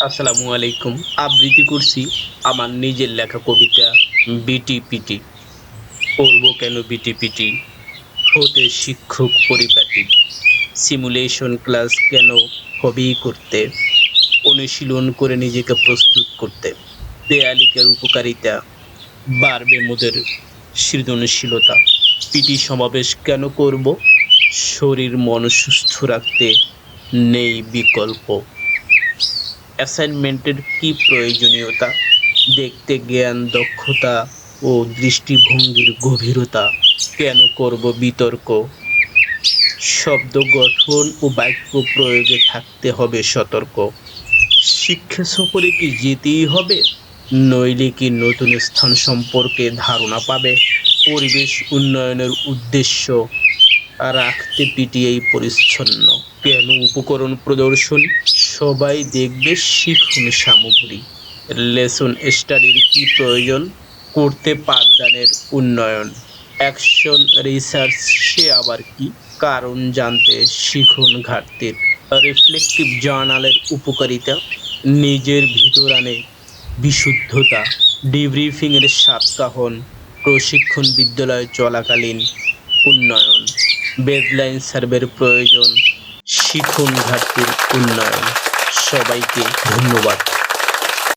আসসালামু আলাইকুম। আবৃত্তি করছি আমার নিজের লেখা কবিতা বিটি পিটি পড়ব কেন বিটি পিটি হতে শিক্ষক পরিপাটি। সিমুলেশন ক্লাস কেন হবেই করতে? অনুশীলন করে নিজেকে প্রস্তুত করতে। দেয়ালিকার উপকারিতা। বাড়বে মোদের সৃজনশীলতা। পিটি সমাবেশ কেন করব? শরীর মন সুস্থ রাখতে নেই বিকল্প। অ্যাসাইনমেন্টের কি প্রয়োজনীয়তা? দেখতে জ্ঞান, দক্ষতা ও দৃষ্টিভঙ্গির গভীরতা কেন করব বিতর্ক? শব্দ গঠন ও বাক্য প্রয়োগে থাকতে হবে সতর্ক। শিক্ষা সফরে কি যেতেই হবে? নইলে কি নতুন স্থান সম্পর্কে ধারণা পাবে? পরিবেশ উন্নয়নের উদ্দেশ্য রাখতে পিটিআই পরিচ্ছন্ন। কেন উপকরণ প্রদর্শন, সবাই দেখবে শিখুন সামগ্রী। লেসন স্টাডির কি প্রয়োজন? করতে পাঠদানের উন্নয়ন। অ্যাকশন রিসার্চ, সে আবার কি? কারণ জানতে শিখুন ঘাটতির। রিফ্লেকটিভ জার্নালের উপকারিতা? নিজের ভিতর আনে বিশুদ্ধতা। ডিব্রিফিংয়ের সাতকাহন, প্রশিক্ষণ বিদ্যালয় চলাকালীন উন্নয়ন। বেডলাইন সার্ভের প্রয়োজন। শিখুন ঘাটতির উন্নয়ন। সবাইকে ধন্যবাদ।